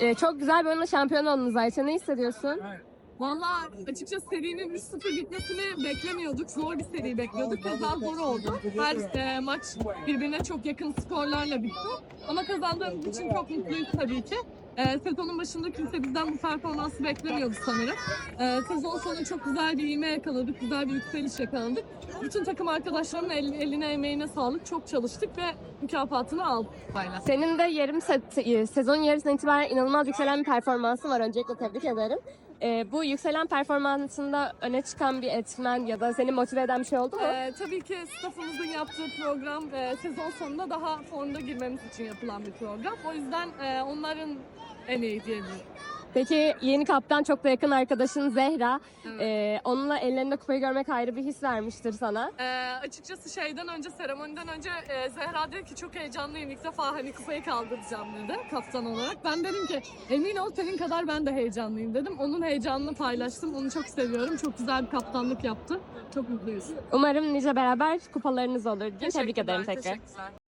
Ee, çok güzel bir oyunla şampiyon oldunuz Ayça. Ne hissediyorsun? Valla açıkçası serinin 3-0 bitmesini beklemiyorduk. Zor bir seri bekliyorduk. Kazan zor oldu. Her e, maç birbirine çok yakın skorlarla bitti. Ama kazandığımız için çok mutluyuz tabii ki. E, sezonun başında kimse bizden bu performansı beklemiyordu sanırım. E, sezon sonu çok güzel bir ivme yakaladık. Güzel bir yükseliş yakaladık. Bütün takım arkadaşlarımın el- eline emeğine sağlık. Çok çalıştık ve mükafatını aldık. Senin de yarım set, e, sezon yarısından itibaren inanılmaz yükselen bir performansın var. Öncelikle tebrik ederim. Ee, bu yükselen performansında öne çıkan bir etmen ya da seni motive eden bir şey oldu mu? Ee, tabii ki staffımızın yaptığı program e, sezon sonunda daha formda girmemiz için yapılan bir program. O yüzden e, onların emeği diyebilirim. Peki yeni kaptan çok da yakın arkadaşın Zehra. Evet. Ee, onunla ellerinde kupayı görmek ayrı bir his vermiştir sana. Ee, açıkçası şeyden önce, seremoniden önce e, Zehra dedi ki çok heyecanlıyım ilk defa hani kupayı kaldıracağım dedi kaptan olarak. Ben dedim ki emin ol senin kadar ben de heyecanlıyım dedim. Onun heyecanını paylaştım. Onu çok seviyorum. Çok güzel bir kaptanlık yaptı. Çok mutluyuz. Umarım nice beraber kupalarınız olur. Tebrik ederim tekrar. Teşekkürler.